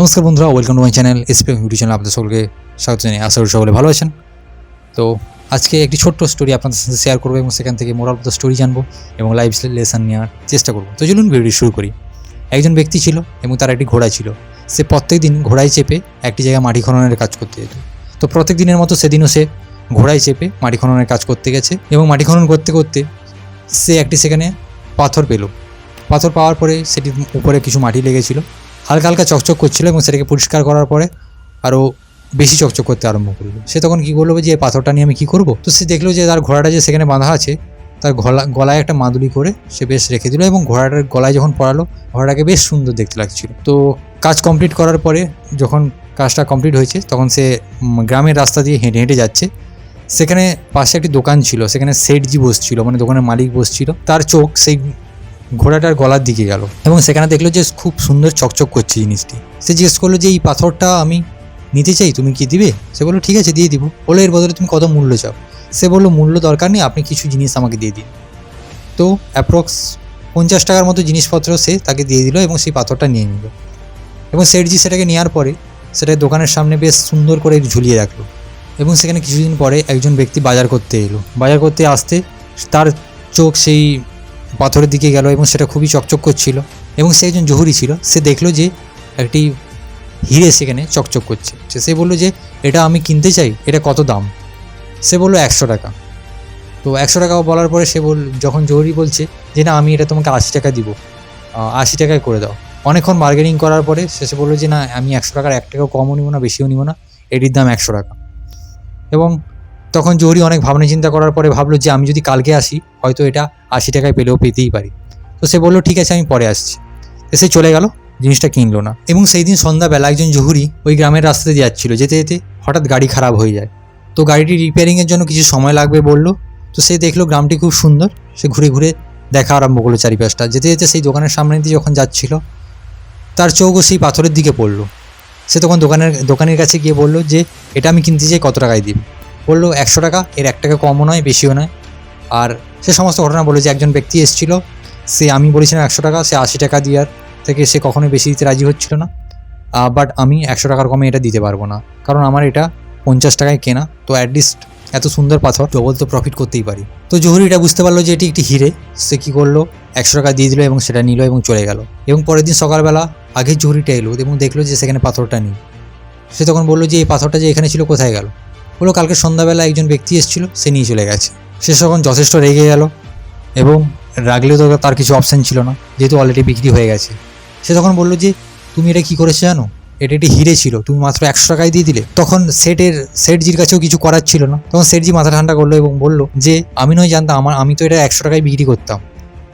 নমস্কার বন্ধুরা welcome to my channel SP YouTube channel আপনাদের সকলকে স্বাগত জানাই আশা করি সকলে ভালো আছেন। তো আজকে একটি ছোট্ট স্টোরি আপনাদের সাথে শেয়ার করব এবং সেখান থেকে মোরাল দ্য স্টোরি জানব এবং লাইফ লেসন নেওয়ার চেষ্টা করব। তো চলুন ভিডিওটি শুরু করি। একজন ব্যক্তি ছিল এবং তার একটি ঘোড়া ছিল। সে প্রত্যেক দিন ঘোড়ায় চেপে একটি জায়গায় মাটি খননের কাজ করতে যেত। তো প্রত্যেক দিনের মতো সেদিনও সে ঘোড়ায় চেপে মাটি খননের কাজ করতে গেছে এবং মাটি খনন করতে করতে সে একটি সেখানে পাথর পেল। পাথর পাওয়ার পরে সেটির উপরে কিছু মাটি লেগেছিল। হালকা হালকা চকচক করছিল এবং সেটাকে পরিষ্কার করার পরে আরও বেশি চকচক করতে আরম্ভ করল। সে তখন কী করল যে পাথরটা নিয়ে আমি কী করব? তো সে দেখল যে, তার ঘোড়াটা যে সেখানে বাঁধা আছে, তার গলা, গলায় একটা মাদুলি করে সে বেশ রেখে দিল এবং ঘোড়াটার গলায় যখন পড়ালো, ঘোড়াটাকে বেশ সুন্দর দেখতে লাগছিল। তো কাজ কমপ্লিট করার পরে যখন কাজটা কমপ্লিট হয়েছে, তখন সে গ্রামের রাস্তা দিয়ে হেঁটে হেঁটে যাচ্ছে। সেখানে পাশে একটি দোকান ছিল, সেখানে সেটজি বসছিল মানে দোকানের মালিক বসছিল। তার চোখ সেই ঘোড়াটার গলার দিকে গেল এবং সেখানে দেখল যে খুব সুন্দর চকচক করছে জিনিসটি। সে জিজ্ঞেস করল যে, এই পাথরটা আমি নিতে চাই, তুমি কি দিবে? সে বলল, ঠিক আছে, দিয়ে দিব। বলে, এর বদলে তুমি কত মূল্য চাও? সে বলল, মূল্য দরকার নেই, আপনি কিছু জিনিস আমাকে দিয়ে দিন। তো অ্যাপ্রক্স পঞ্চাশ টাকার মতো জিনিসপত্র সে তাকে দিয়ে দিল এবং সেই পাথরটা নিয়ে নিল। এবং সেটজি সেটাকে নেওয়ার পরে সেটা দোকানের সামনে বেশ সুন্দর করে ঝুলিয়ে রাখল এবং সেখানে কিছুদিন পরে একজন ব্যক্তি বাজার করতে এলো। বাজার করতে আসতে তার চোখ সেই পাথরের দিকে গেল এবং সেটা খুবই চকচক করছিল এবং সে একজন জহুরি ছিল, সে দেখল যে একটি হিরে সেখানে চকচক করছে। সে- বলল যে, এটা আমি কিনতে চাই, এটা কত দাম? সে বলল, একশো টাকা। তো একশো টাকা বলার পরে সে বল যখন জহুরি বলছে যে, না, আমি এটা তোমাকে আশি টাকা দিব আশি টাকায় করে দাও। অনেকক্ষণ বার্গেনিং করার পরে শেষে বলল যে, না, আমি একশো টাকার এক টাকাও কমও নিব না, বেশিও নিব না, এটির দাম একশো টাকা। এবং তখন জহুরি অনেক ভাবনা চিন্তা করার পরে ভাবলো যে আমি যদি কালকে আসি, হয়তো এটা আশি টাকায় পেলেও পেতেই পারি। তো সে বলল, ঠিক আছে, আমি পরে আসছি। সে চলে গেল, জিনিসটা কিনলো না। এবং সেই দিন সন্ধ্যাবেলা একজন জহুরি ওই গ্রামের রাস্তাতে যাচ্ছিল, যেতে যেতে হঠাৎ গাড়ি খারাপ হয়ে যায়। তো গাড়িটি রিপেয়ারিংয়ের জন্য কিছু সময় লাগবে বলল। তো সে দেখল গ্রামটি খুব সুন্দর, সে ঘুরে ঘুরে দেখা আরম্ভ করল চারিপাশটা। যেতে যেতে সেই দোকানের সামনে দিয়ে যখন যাচ্ছিল, তার চোখও সেই পাথরের দিকে পড়ল। সে তখন দোকানের দোকানের কাছে গিয়ে বলল যে, এটা আমি কিনতে চাই, কত টাকায় দিবি? বলল একশো টাকা, এর এক টাকা কমও নয়, বেশিও নয়। আর সে সমস্ত ঘটনা বলে যে একজন ব্যক্তি এসেছিল, সে আমি বলেছিলাম একশো টাকা, সে আশি টাকা দেওয়ার থেকে সে কখনোই বেশি দিতে রাজি হচ্ছিল না। বাট আমি একশো টাকার কমে এটা দিতে পারব না, কারণ আমার এটা পঞ্চাশ টাকায় কেনা, তো অ্যাটলিস্ট এত সুন্দর পাথর ডবল তো প্রফিট করতেই পারি। তো জহুরি এটা বুঝতে পারল যে এটি একটি হিরে, সে কী করল, একশো টাকা দিয়ে দিল এবং সেটা নিল এবং চলে গেল। এবং পরের দিন সকালবেলা আগে জহুরিটা এলো এবং দেখল যে সেখানে পাথরটা নেই। সে তখন বলল যে এই পাথরটা যে এখানে ছিল কোথায় গেল? বলল কালকে সন্ধ্যাবেলা একজন ব্যক্তি এসেছিল, সে নিয়ে চলে গেছে। সে তখন যথেষ্ট রেগে গেল এবং রাগলেও তো তার কিছু অপশান ছিল না, যেহেতু অলরেডি বিক্রি হয়ে গেছে। সে তখন বলল যে, তুমি এটা কি করেছ জানো? এটা একটি হিরে ছিল, তুমি মাত্র একশো টাকায় দিয়ে দিলে। তখন সেটের, সেটজির কাছেও কিছু করার ছিল না। তখন সেটজি মাথা ঠান্ডা করল এবং বলল যে, আমি নয় জানতাম, আমার, আমি তো এটা একশো টাকায় বিক্রি করতাম।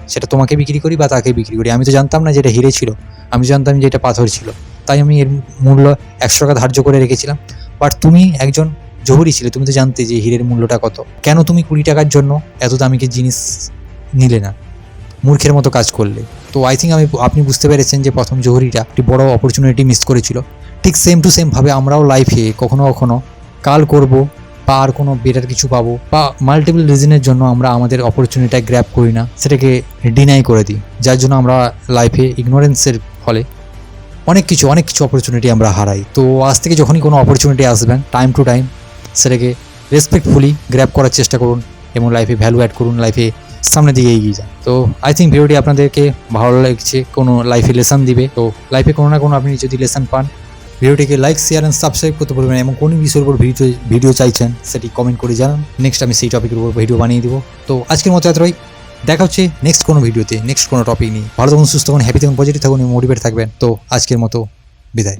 সেটা তোমাকে বিক্রি করি বা তাকে বিক্রি করি। আমি তো জানতাম না যে এটা হিরে ছিল। আমি জানতাম যে এটা পাথর ছিল। তাই আমি এর মূল্য একশো টাকা ধার্য করে রেখেছিলাম। বাট তুমি একজন জহুরি ছিলে, তুমি তো জানতে যে হীরের মূল্যটা কত। কেন তুমি কুড়ি টাকার জন্য এত দামিকে জিনিস নিলে না? মূর্খের মতো কাজ করলে। তো আই থিঙ্ক আমি আপনি বুঝতে পেরেছেন যে প্রথম জহুরিটা একটি বড় অপরচুনিটি মিস করেছিল। ঠিক সেম টু সেমভাবে আমরাও লাইফে কখনো কখনো কাল করব বা আর কোনো বেটার কিছু পাবো বা মাল্টিপল রিজনের জন্য আমরা আমাদের অপরচুনিটিটা গ্র্যাপ করি না, সেটাকে ডিনাই করে দিই। যার জন্য আমরা লাইফে ইগনোরেন্সের ফলে অনেক কিছু অনেক কিছু অপরচুনিটি আমরা হারাই। তো আজ থেকে যখনই কোনো অপরচুনিটি আসবেন টাইম টু টাইম সেটাকে রেসপেক্টফুলি গ্র্যাব করার চেষ্টা করুন এবং লাইফে ভ্যালু অ্যাড করুন লাইফে সামনের দিকে এগিয়ে যান। তো আই থিঙ্ক ভিডিওটি আপনাদেরকে ভালো লাগছে, কোনো লাইফে লেসন দিবে। তো লাইফে কোনো না কোনো আপনি যদি লেসন পান ভিডিওটিকে লাইক শেয়ার অ্যান্ড সাবস্ক্রাইব করতে পারবেন এবং কোন বিষয়ের উপর ভিডিও ভিডিও চাইছেন সেটি কমেন্ট করে জানান। নেক্সট আমি সেই টপিকের উপর ভিডিও বানিয়ে দিব। তো আজকের মতো এতটাই। দেখা হচ্ছে নেক্সট কোনো ভিডিওতে নেক্সট কোনো টপিক নিয়ে। ভালো থাকুন, সুস্থ থাকুন হ্যাপি থাকুন পজিটিভ থাকুন মোটিভেট থাকবেন। তো আজকের মতো বিদায়।